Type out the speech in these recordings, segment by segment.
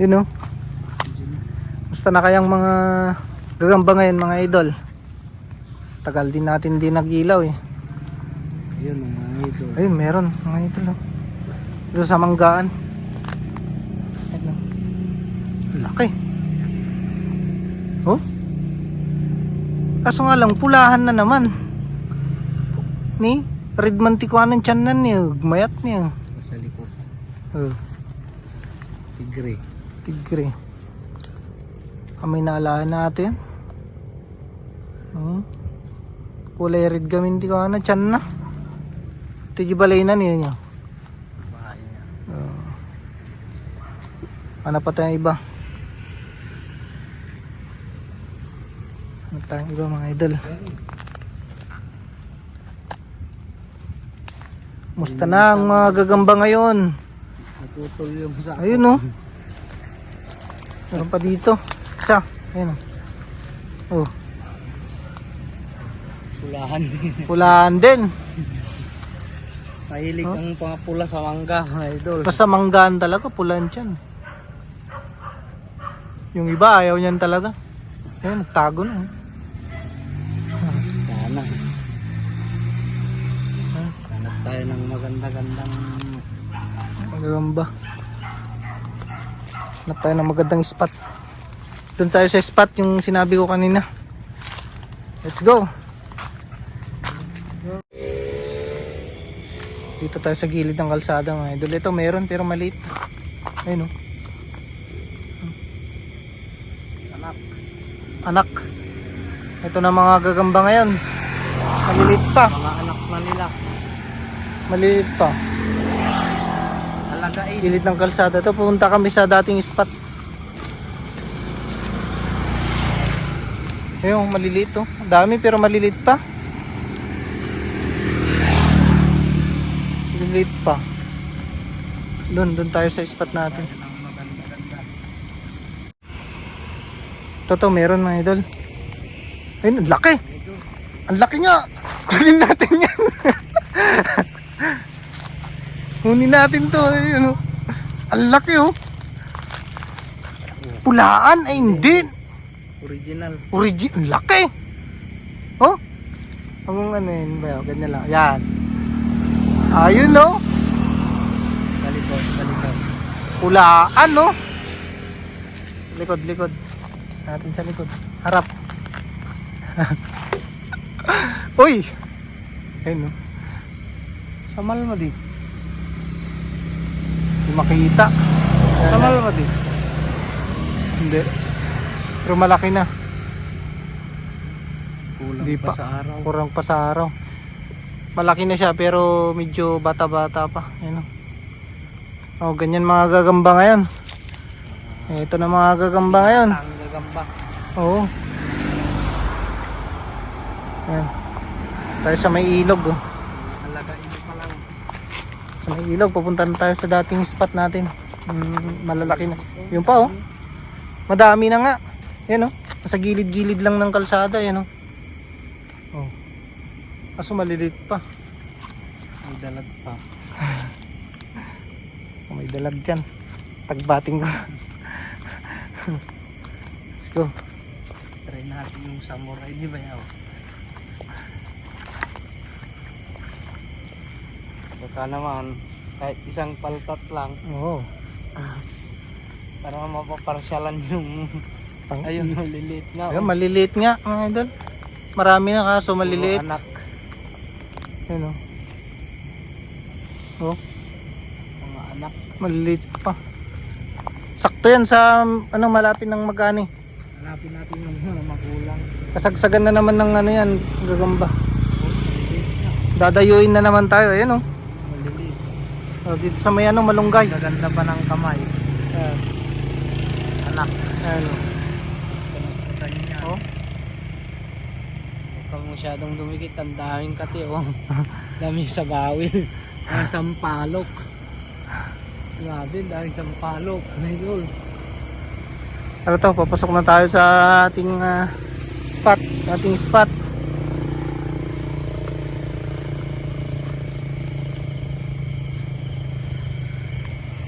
Yun oh. Basta na kayang mga gagamba ngayon mga idol. Tagal din natin din nagilaw eh. Ayun, mga idol. Ayun, meron mga idol oh. Dito sa manggaan. Ayun oh. Laki. Oh. Kaso nga lang, pulahan na naman. Ni, red mantikuanan tiyan na niya. Mayat niya. Sa likod. Oh, Tigre. Tigre. Kami naalaan natin. Hmm. Kulay red gamin di ko na tiyan na. Tiji balay na. Bahay niya. Ano pa tayong iba? Ano tayong iba mga idol? Musta na ang mga gagamba ngayon? Naputol yung sa Ayun oh. Meron pa dito. Isa. Ayun oh. Oh, pulahan. pulaan din. Mahilig Oh. ang mga pula sa mangga, mga idol. Basta manggaan talaga, pulaan dyan. Yung iba ayaw niyan talaga. Ayun, nagtago na. Sana. Hanap tayo ng maganda-gandang Magagamba. Hanap tayo ng magandang spot. Doon tayo sa spot yung sinabi ko kanina. Let's go. Dito tayo sa gilid ng kalsada mga idol. Ito meron pero maliit. Ayun oh. anak. Anak. Ito na mga gagamba ngayon. Maliliit pa. Mga anak na nila. Maliliit pa. Alagain. Gilid ng kalsada. Ito pupunta kami sa dating spot. Ayun, maliliit oh. Ang Dami pero maliliit pa. Maliliit pa. Doon, doon tayo sa spot natin. maganda-ganda. Totoo, meron mga idol. Ayun, ang laki. Ang laki nga. Kunin natin yan. Kunin natin to. Ayun, oh. Ang laki oh. Pulaan ay hindi. Original. Origin, ang laki. Oh. Ang ano yun ba? Ganyan lang. Yan. Ayun oh. Sa likod, sa likod. Pulaan no. Likod, likod. Natin sa likod. Harap. Uy. Ayun no. Samal mo di. Hindi makita. Samal mo di. Hindi. Pero malaki na. Kulang Hindi pa pa. sa araw. Kurang pa sa araw. Malaki na siya pero medyo bata-bata pa. Ayun o. Oh, ganyan mga gagamba ngayon. Ito na mga gagamba ngayon. Ang gagamba. Oo. Ayan. Tayo sa may ilog. Oh. Sa may ilog, pupunta na tayo sa dating spot natin. Mm, malalaki na. Yung pa oh. Madami na nga. Yan oh. Nasa gilid-gilid lang ng kalsada. Yan oh. Oh. Kaso maliliit pa. May dalag pa. Oh, may dalag dyan. Tagbating ko. Let's go. Try natin yung samurai, di ba yaw? Baka naman, kahit isang paltat lang, Oo. para mapaparsyalan yung, Pang- ayun, maliliit na. Ayun, oh. maliliit nga mga idol. Marami na kaso Puro maliliit. anak, Ayun oh. Oh, mga anak. maliliit pa. Sakto yan sa ano malapit ng magani. Hanapin natin yung mga magulang. Kasagsagan na naman ng ano yan, gagamba. Dadayuin na naman tayo, ayun oh. Oh dito sa may ano, malunggay. Gaganda pa ng kamay. Ayan, Anak. ayan oh. Oh. Huwag kang masyadong dumikit. Ang daming kati, oh. Dami sa bawil. Ang sampalok. Grabe, daming sampalok. Idol. Ano to, papasok na tayo sa ating ah, spot, ating spot.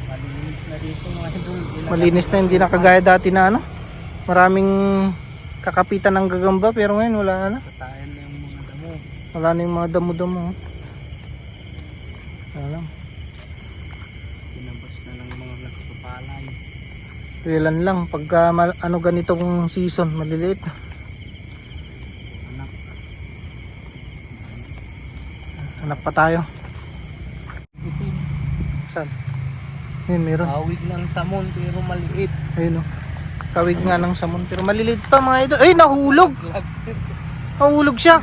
Malinis na dito mga idol. Ginagawa Malinis na hindi na kagaya dati na ano. Maraming kakapitan ng gagamba pero ngayon wala na. Patayan na yung mga damo. Wala na yung mga damo-damo. oh. Wala lang. Tinabas na ng mga nagpapalay. Kailan lang pagka ano ganitong season maliliit. Anak. Anak pa tayo. Saan? Ayun, meron. Awig ng samon pero maliit. Ayun oh. Kawig nga ng samon pero maliliit pa mga idol. Ay, nahulog! Nahulog siya!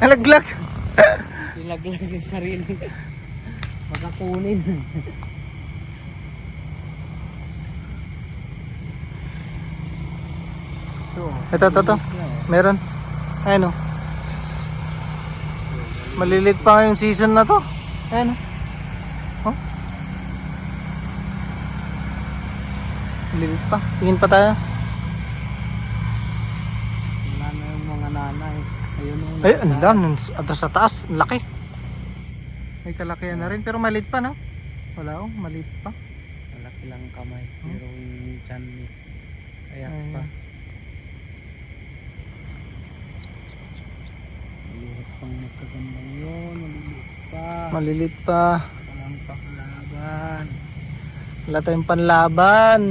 Nalaglag! Ilaglag yung sarili. Makakunin. Ito. Ito, ito. Meron. Ayun oh. Maliliit pa nga yung season na to. Ayun oh. Maliliit pa. Tingin pa tayo. Wala na yung mga nanay. Ayun o. Ay, ang lang. Ato sa taas. Ang laki. May kalakihan na rin. Pero maliit pa, no? Wala oh. Maliit pa. Malaki lang kamay. Pero yung tiyan ni. Kaya Ay. pa. Maliit pang magkagandang yun. Maliit pa. Maliliit pa. Walang paklaban. Wala tayong panlaban.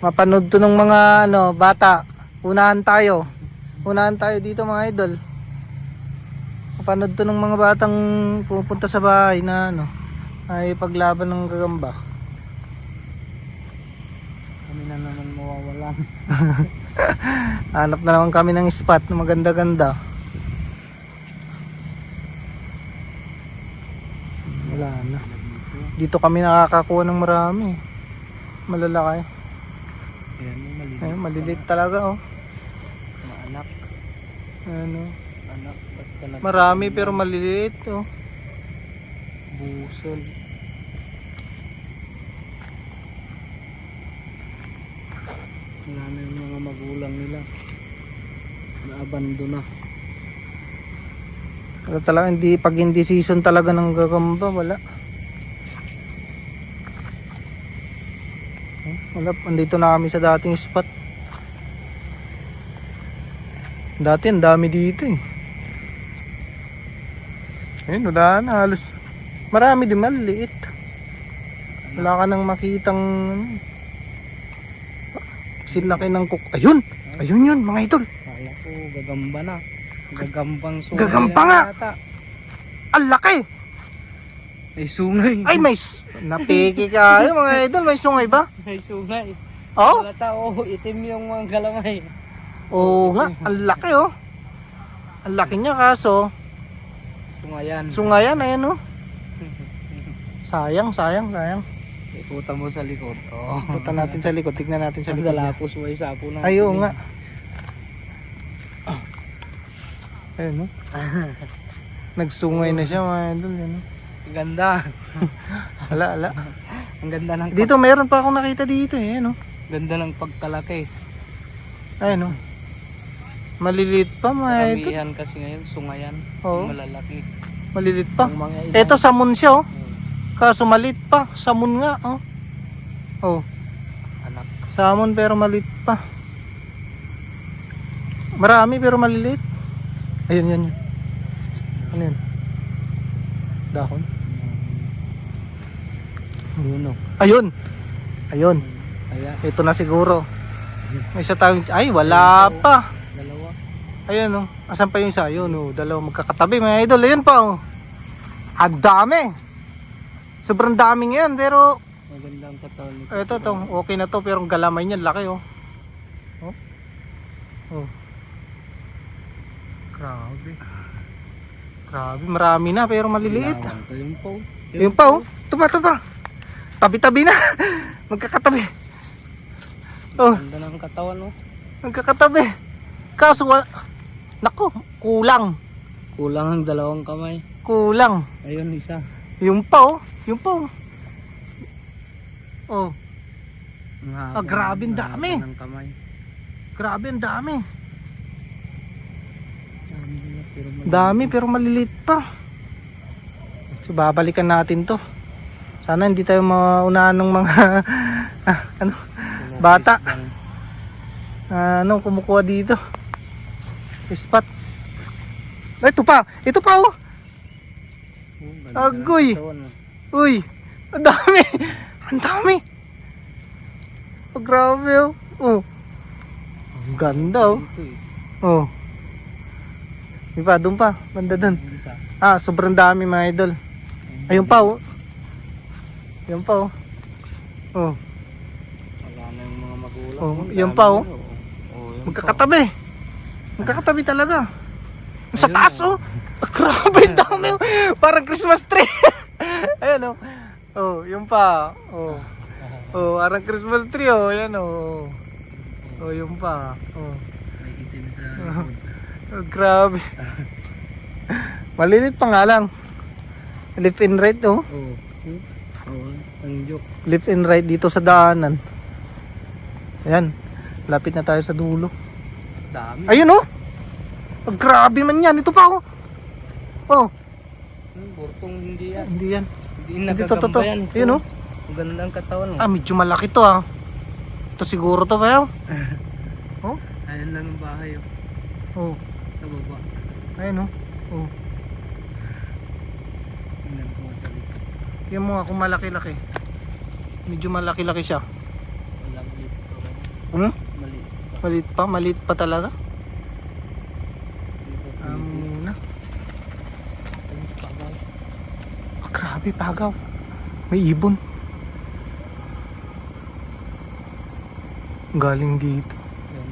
Mapanood to ng mga ano, bata. Unahan tayo. Unahan tayo dito mga idol. Mapanood to ng mga batang pupunta sa bahay na ano, ay paglaban ng gagamba. Kami na naman mawawalan. Hanap na naman kami ng spot na maganda-ganda. Wala na. Dito kami nakakakuha ng marami. Malalaki. Ayan o. Maliit. Ayun, maliliit talaga oh. Anak. Ano, Anak. Ba't ka nag- marami pero maliliit oh. Busol. Wala na yung mga magulang nila. Naabando na. Pero talaga hindi pag hindi season talaga ng gagamba wala. Oh, Wala, andito na kami sa dating spot. Dati ang dami dito eh. Ayun, wala na halos. Marami din maliit. Wala ka nang makitang ano. Silaki ng kuk. Ayun! Ayun yun mga idol. Kala ko gagamba na. Gagambang sungay. Gagamba nga! Ang laki! May sungay. Ay, may... s- Napiki kayo mga idol. May sungay ba? May sungay. Oh? Halata oh, itim yung mga galamay. Oo nga, ang laki oh. Ang laki niya kaso, Sungayan. sungayan ayan oh. Sayang, sayang, sayang. Ikutan mo sa likod. Oh. Punta natin sa likod, tignan natin sa Sa likod. lapos mo isapo na. Ay, oo nga. Ayun oh. Nagsungay na siya mga idol. Yan, oh. Ganda. Ala, ala. Ang ganda ng Dito meron pa akong nakita dito eh. Ano? ganda ng pagkalaki. Ayun oh. Maliliit pa idol. Karamihan kasi ngayon sungayan. Oo. Malalaki. Maliliit pa. Ito samon siya oh. Kaso maliit pa. Samon nga oh. Oh. anak. Salmon pero maliit pa. Marami pero maliliit. Ayun, yan, yan. Ano yun? Dahon? Bruno. Ayun! Ayun. Kaya Ito na siguro. May isa tayong... Ay, wala pa. dalawa. Ayun, oh. Asan pa yung isa? Ayun, oh. Dalawa magkakatabi, mga idol. Ayun pa, oh. Ang dami. Sobrang daming yan, pero... Magandang katawan nito. Ito, to. Okay na to, pero ang galamay niyan, laki, oh. Oh. Oh. Grabe. Grabe, marami na, pero maliliit. Ilawan to yung po. Yung pa, oh. Ito pa, ito pa. Tabi-tabi na. Magkakatabi. Oh, Ganda ng katawan oh. magkakatabi. Kaso, Nako, kulang. Kulang ang dalawang kamay. Kulang. Ayun isa. Yung pa, oh. Yung pa, oh. Oh, Ah, grabe, ang dami. grabe, ang dami. Dami, pero maliliit pa. So babalikan natin to. Sana hindi tayo maunahan ng mga ah, ano, Bata. ah, ano kumukuha dito. Spot. Ito pa. Ito pa oh. Agoy. Uy. Ang dami. Ang dami. Oh, grabe oh. Oh. Ang ganda oh. Oh. Di pa, doon pa. Banda doon. Ah, sobrang dami mga idol. Ayun pa oh. Ayun pa oh. Oh, Wala na yung mga magulang. Oh, Ang yan dami pa, oh. Oh, yan magkakatabi. Magkakatabi talaga. Sa Ayun, taas oh. oh. Grabe, dami oh. Parang Christmas tree. Ayan oh. Oh, yun pa. Oh. Oh, parang Christmas tree oh. Ayan oh. Oh, yun pa. Oh. May itim sa. Oh, grabe. Malilit pa nga lang. And right oh. Oh. Oh, ang joke. Left and right dito sa daanan. Ayan. Lapit na tayo sa dulo. Dami. Ayun oh. Oh, grabe man yan. Ito pa oh. Oh, Hmm, Burtong hindi yan. hindi yan. Hindi Hindi to, to, to. Ayun oh. Ang ganda ng katawan. Ah, medyo malaki to ah. Ito siguro to ba Ayan lang ang bahay. Oh. Oh, Sa baba. ayun oh. Oh. Tingnan ko sa mo nga kung malaki-laki. Medyo malaki-laki siya. Walang lit. Hmm? Mali. Malit pa, malit pa talaga. Hindi ko Ah, pwede. muna. Ang tagal. Ah, grabe, pagaw. May ibon. Galing dito. Yan.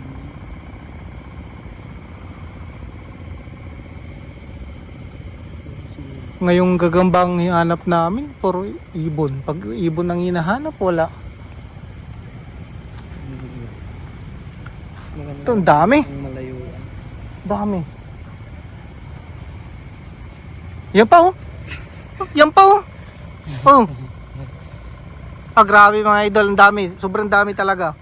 Ngayong gagambang hihanap namin, puro ibon. Pag ibon ang hinahanap, wala. Ito, ang dami. Dami. Yan pa oh. Yan pa oh. Oh. Ah, grabe mga idol, ang dami. Sobrang dami talaga.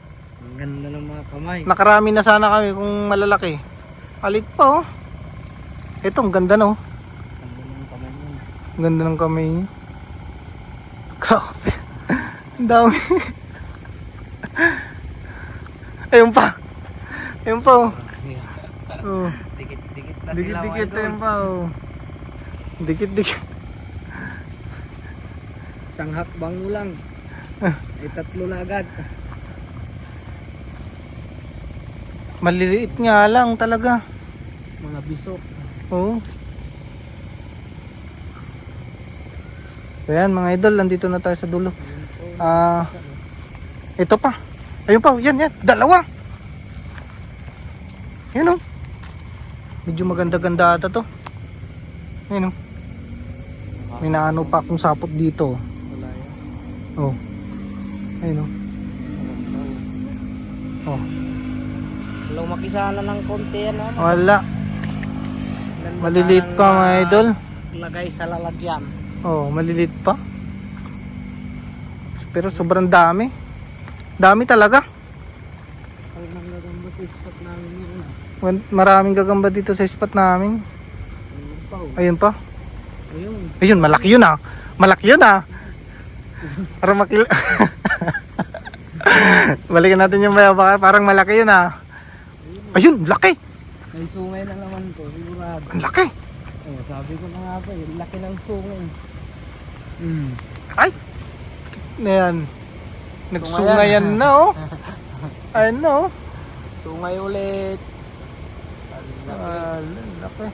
Ang ganda ng mga kamay. Nakarami na sana kami kung malalaki. Alit pa oh. Ito, ang ganda no. Ang ganda ng kamay mo. Ang ganda ng kamay niya. Grabe. Ang dami. Ayun pa. Ayun pa oh. Oh. Dikit-dikit na sila. Dikit-dikit ayun pa oh. Dikit-dikit. Isang hakbang mo lang. Ay tatlo na agad. Maliliit nga lang talaga. Mga bisok. Oo. Ayan mga idol, nandito na tayo sa dulo. Ah, ito pa. Ayun pa, yan yan, dalawa. Ayun oh. Medyo maganda-ganda ata to. Ayun oh. May naano pa akong sapot dito. Wala yan. Oh. Ayun oh. Oh. Wala makisana ng konti yan. Ano? Wala. Maliliit pa mga idol. Lagay sa lalagyan. Oh, maliliit pa. Pero sobrang dami. Dami talaga. Maraming gagamba dito sa spot namin. Ayun pa. oh. Ayun pa. Ayun. Ayun, malaki yun ah. Malaki yun ah. Para makil... Balikan natin yung maya baka parang malaki yun ah. Ayun, laki. May sungay na naman to. Sigurado. Ang laki. Oh, sabi ko na nga pa. Yung laki ng sungay. Hmm. Ay. Ayan. Nagsungayan na oh. Ayun na oh. Sungay ulit. Ah, laki.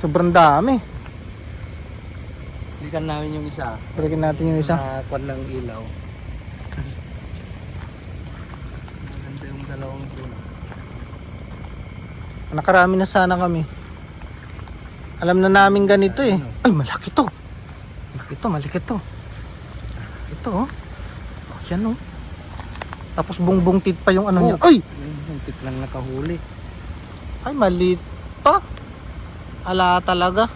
Sobrang dami. Balikan namin yung isa. Balikan natin yung isa. Sa kwan ng ilaw. Maganda yung dalawang puno. Nakarami na sana kami. Alam na namin ganito eh. Ay, malaki to. Malaki to, malaki to. Ito oh. Oh, yan oh. Tapos bungbong tit pa yung ano niya. Oh. Ay! Yung tik lang nakahuli. Ay, maliit pa. Ala talaga.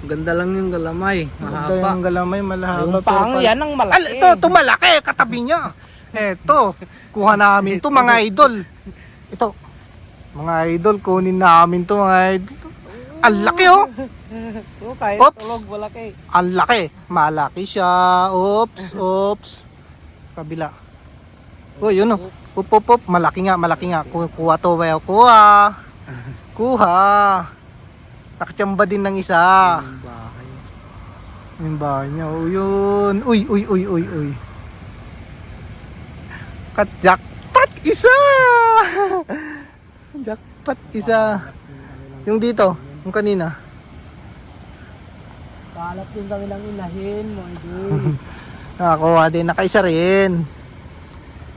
Ganda lang yung galamay. Mahaba. yung galamay, malahaba. Yung pang yan ang Al, malaki. ito, ito malaki. Katabi niya. Ito. Kuha namin to mga idol. Ito. Mga idol, kunin namin to mga idol. Ang laki oh. Oo, kahit Oops. tulog, malaki. Ang laki. Malaki siya. Oops, oops. Kabila. Oh, yun oh. Up, up, up. Malaki nga, malaki nga. Ku- Kuha to, well. Kuha. Kuha. Nakachamba din ng isa. Yung bahay. Yung bahay niya. Oh, yun. Uy, uy, uy, uy, uy. Kat jackpot isa. jackpot isa. Yung dito, yung kanina. Kalat din kami lang inahin mo, idol. Nakakuha din. Nakaisa rin.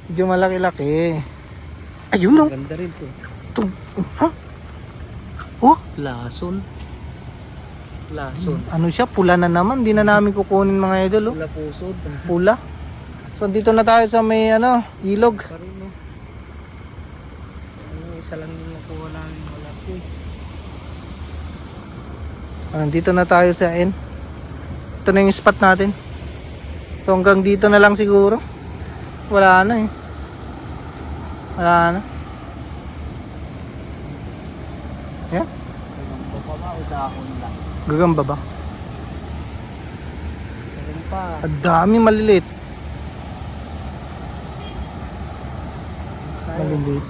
Medyo malaki-laki. Ayun no. Ganda rin to. Tum ha? Oh, Lason. Lason. ano siya? Pula na naman. Di na namin kukunin mga idol. Oh. Pula pusod. Pula. So dito na tayo sa may ano, ilog. Pa rin, no? Ano, isa lang yung nakuha namin malaki. Ah, dito na tayo sa N. Ito na yung spot natin. So hanggang dito na lang siguro. Wala na eh. Wala na. Yeah? Dahon lang? Gagamba ba? Ang dami maliliit. Tayo. Maliliit.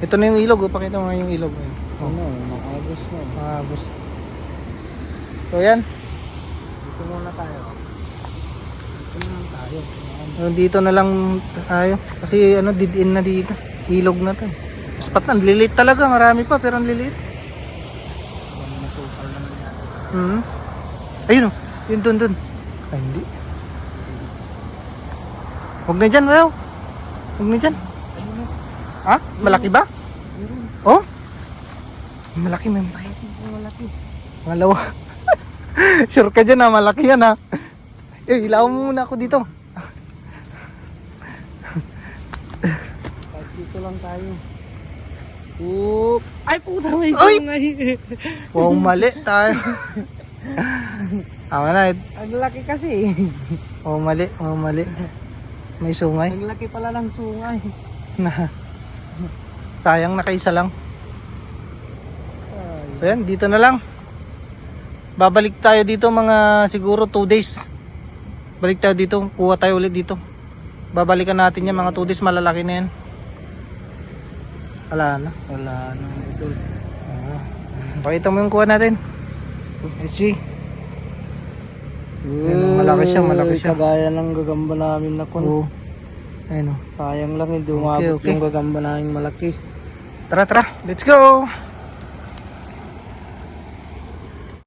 Ito na yung ilog. Oh. Pakita mo nga yung ilog. Oh, Ano, makagos na. bus. So yan. Dito muna tayo. Dito muna tayo. So, dito na lang tayo. Kasi ano, end na dito. Ilog na to. Spot na. Ang liliit talaga. Marami pa pero ang. Hmm. Ayun oh. Yun dun dun. Ay hindi. Huwag na dyan, Rayo. Huwag na dyan. Ha? Malaki ba? Oh? Malaki, may malaki. Malaki. Malawa. sure ka dyan ha, malaki yan ha. Eh, ilaw mo muna ako dito. Dito lang tayo. Oop. Ay puta may Ay! sungay. Wow, mali tayo. Tama na. Ang laki kasi. Wow, mali. Wow, mali. May sungay. Ang laki pala ng sungay. Na. Sayang nakaisa lang. Ay. So yan, dito na lang. Babalik tayo dito mga siguro 2 days. Balik tayo dito, kuha tayo ulit dito. Babalikan natin yan mga 2 days, malalaki na yan. Wala na. Wala na idol. Ah. Pakita mo yung kuha natin. SG. Ayun, malaki siya, malaki siya. Kagaya ng gagamba namin na kun. Oo. Ayun o. Sayang lang hindi umabot Okay, okay. yung gagamba namin malaki. Tara, tara. Let's go!